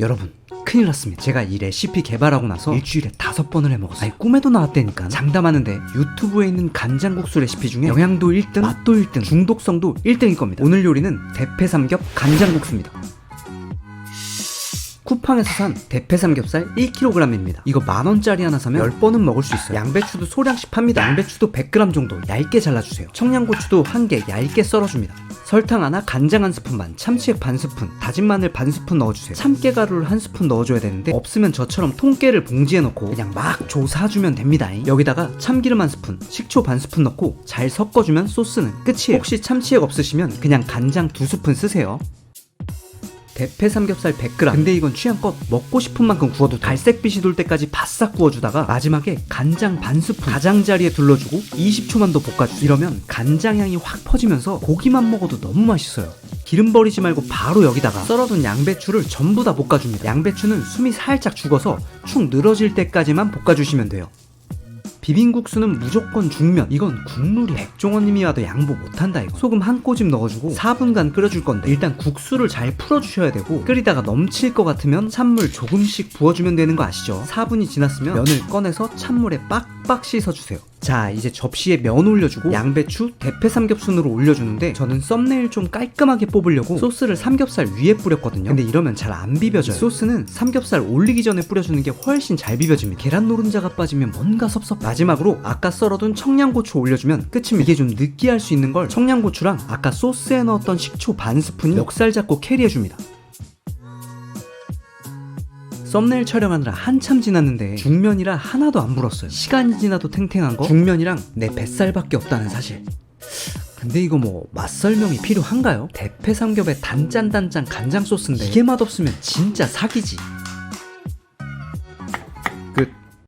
여러분 큰일 났습니다 제가 이 레시피 개발하고 나서 일주일에 다섯 번을 해먹었어요 아니 꿈에도 나왔다니까 장담하는데 유튜브에 있는 간장국수 레시피 중에 영양도 1등 맛도 1등 중독성도 1등일 겁니다 오늘 요리는 대패삼겹 간장국수입니다 쿠팡에서 산 대패 삼겹살 1kg입니다. 이거 만원짜리 하나 사면 10번은 먹을 수 있어요. 양배추도 소량씩 팝니다. 양배추도 100g 정도 얇게 잘라주세요. 청양고추도 한 개 얇게 썰어줍니다. 설탕 하나, 간장 한 스푼 반, 참치액 반 스푼, 다진 마늘 반 스푼 넣어주세요. 참깨가루를 한 스푼 넣어줘야 되는데 없으면 저처럼 통깨를 봉지에 넣고 그냥 막 조사주면 됩니다. 여기다가 참기름 한 스푼, 식초 반 스푼 넣고 잘 섞어주면 소스는 끝이에요. 혹시 참치액 없으시면 그냥 간장 두 스푼 쓰세요. 대패 삼겹살 100g. 근데 이건 취향껏 먹고 싶은 만큼 구워도 돼. 갈색빛이 돌 때까지 바싹 구워주다가 마지막에 간장 반 스푼 가장자리에 둘러주고 20초만 더 볶아주. 이러면 간장 향이 확 퍼지면서 고기만 먹어도 너무 맛있어요. 기름 버리지 말고 바로 여기다가 썰어둔 양배추를 전부 다 볶아줍니다. 양배추는 숨이 살짝 죽어서 축 늘어질 때까지만 볶아주시면 돼요. 비빔국수는 무조건 중면. 이건 국물이 백종원님이 와도 양보 못한다 이거. 소금 한 꼬집 넣어주고 4분간 끓여줄 건데 일단 국수를 잘 풀어주셔야 되고 끓이다가 넘칠 것 같으면 찬물 조금씩 부어주면 되는 거 아시죠? 4분이 지났으면 면을 꺼내서 찬물에 빡빡 씻어주세요 자 이제 접시에 면 올려주고 양배추 대패 삼겹순으로 올려주는데 저는 썸네일 좀 깔끔하게 뽑으려고 소스를 삼겹살 위에 뿌렸거든요. 근데 이러면 잘 안 비벼져요. 소스는 삼겹살 올리기 전에 뿌려주는 게 훨씬 잘 비벼집니다. 계란 노른자가 빠지면 뭔가 섭섭 마지막으로 아까 썰어둔 청양고추 올려주면 끝입니다. 이게 좀 느끼할 수 있는 걸 청양고추랑 아까 소스에 넣었던 식초 반 스푼이 멱살 잡고 캐리해줍니다 썸네일 촬영하느라 한참 지났는데 중면이라 하나도 안 불었어요. 시간이 지나도 탱탱한 거 중면이랑 내 뱃살밖에 없다는 사실. 근데 이거 뭐 맛 설명이 필요한가요? 대패 삼겹에 단짠단짠 간장 소스인데 이게 맛없으면 진짜 사기지.